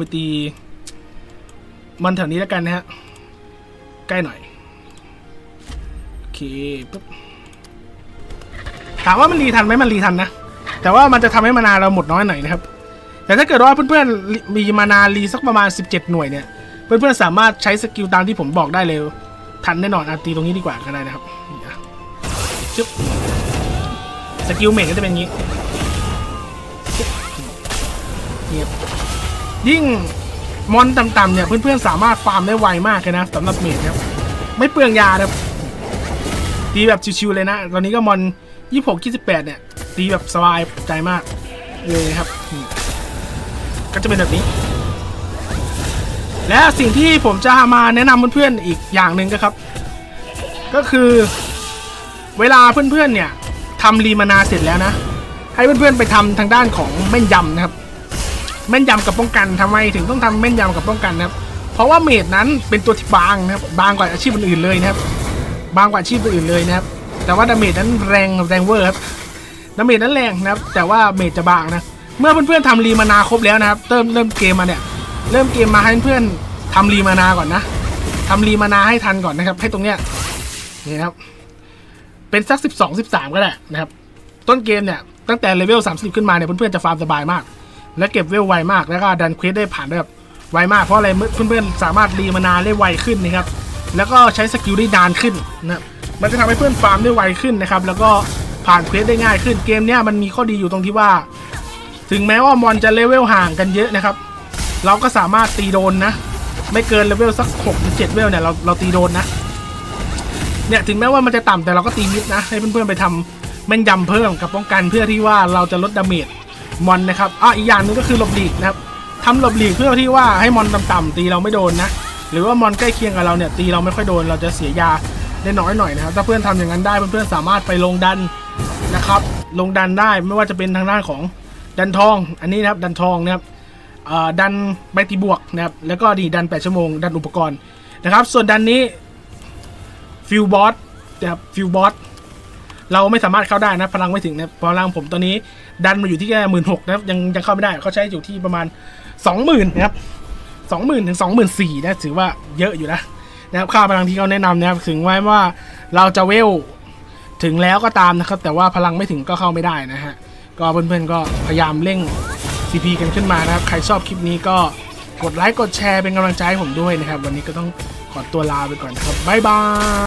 ไปตี มันแถวนี้แล้วกันนะฮะ ใกล้หน่อย โอเคปุ๊บถามว่ามันรีทันไหมมันรีทันนะ แต่ว่ามันจะทำให้มานาเราหมดน้อยหน่อยนะครับ แต่ถ้าเกิดว่าเพื่อนๆมีมานารีสักประมาณ 17 หน่วยเนี่ย เพื่อนๆสามารถใช้สกิลตามที่ผมบอกได้เลย ทันแน่นอนอะตีตรงนี้ดีกว่าก็ได้นะครับจึ๊บสกิลเมจก็จะเป็นอย่างนี้เนี่ย ยิ่งมอนต่ำๆเนี่ยเพื่อนๆสามารถฟาร์มได้ไวมากเลยนะสำหรับเมจครับไม่เปลืองยาครับตีแบบชิวๆเลยนะ ตอนนี้ก็มอน 26 28 เนี่ย ตีแบบสบายใจมากเลยครับ ก็จะเป็นแบบนี้ และสิ่งที่ผมจะมาแนะนำเพื่อนๆอีกอย่างหนึ่งก็ครับ ก็คือเวลาเพื่อนๆเนี่ยทำรีมานาเสร็จแล้วนะ ให้เพื่อนๆไปทำทางด้านของแม่นยำนะครับ แม่นยำกับป้องกันทำไมถึงต้องทำแม่นยำกับป้องกันนะครับ เพราะว่าเมดนั้นเป็นตัวที่บางนะครับบางกว่าอาชีพอื่นเลยนะครับ บางกว่าอาชีพอื่นเลยนะครับ แต่ว่าดาเมจนั้นแรงแรงเวอร์ครับดาเมจนั้นแรงนะครับ แต่ว่าเมจจะบางนะ เมื่อเพื่อนๆทำรีมานาครบแล้วนะครับ เริ่มเริ่มเกมมาเนี่ย เริ่มเกมมาให้เพื่อนๆทำรีมานาก่อนนะทำรีมานาให้ทันก่อนนะครับ ให้ตรงเนี้ยนี่ครับ เป็นสักสิบสองสิบสามก็ได้นะครับ ต้นเกมเนี่ยตั้งแต่เลเวลสามสิบขึ้นมาเนี่ยเพื่อนๆจะฟาร์มสบายมาก และเก็บเวลไวมากแล้วก็ดันเควสได้ผ่านได้แบบไวมากเพราะอะไรเพื่อนๆสามารถรีมานาได้ไวขึ้นนะครับแล้วก็ใช้สกิลได้นานขึ้นนะมันจะทำให้เพื่อนฟาร์มได้ไวขึ้นนะครับแล้วก็ผ่านเควสได้ง่ายขึ้นเกมเนี้ยมันมีข้อดีอยู่ตรงที่ว่า ถึงแม้ว่ามอนจะเลเวลห่างกันเยอะนะครับ เราก็สามารถตีโดนนะ ไม่เกินเลเวลสัก6หรือ7เวลเนี่ยเราเราตีโดนนะเนี่ยถึงแม้ว่ามันจะต่ำแต่เราก็ตีมิดนะให้เพื่อนๆไปทำแม่นยำเพิ่มกับป้องกันเพื่อที่ว่าเราจะลดดาเมจ มอนนะครับอะอีกอย่างหนึงก็คือหลบหลีกนะครับทำหลบหลีกเพื่อที่ว่าให้มอนต่ำๆตีเราไม่โดนนะ หรือว่ามอนใกล้เคียงกับเราเนี่ยตีเราไม่ค่อยโดนเราจะเสียยาได้น้อยหน่อยนะครับ ถ้าเพื่อนทำอย่างนั้นได้เพื่อนๆสามารถไปลงดันนะครับ ลงดันได้ไม่ว่าจะเป็นทางด้านของดันทอง อันนี้นะครับดันทองนะครับเอ่อดันใบตีบวกนะครับแล้วก็ดีดัน 8 ชั่วโมง ดันอุปกรณ์นะครับ ส่วนดันนี้ฟิวบอสนะครับฟิวบอส เราไม่สามารถเข้าได้นะ พลังไม่ถึงนะพลังผมตอนนี้ดันมาอยู่ที่แค่หมื่นหกนะยังยังเข้าไม่ได้เขาใช้อยู่ที่ประมาณสองหมื่นนะครับสองหมื่นถึงสองหมื่นสี่นะถือว่าเยอะอยู่นะนะครับค่าพลังที่เขาแนะนำนะครับถึงไว้ว่าเราจะเวลถึงแล้วก็ตามนะครับ แต่ว่าพลังไม่ถึงก็เข้าไม่ได้นะฮะก็เพื่อนๆก็พยายามเร่ง CP กันขึ้นมานะครับ ใครชอบคลิปนี้ก็กดไลค์กดแชร์เป็นกำลังใจให้ผมด้วยนะครับ วันนี้ก็ต้องขอตัวลาไปก่อนนะครับบ๊ายบาย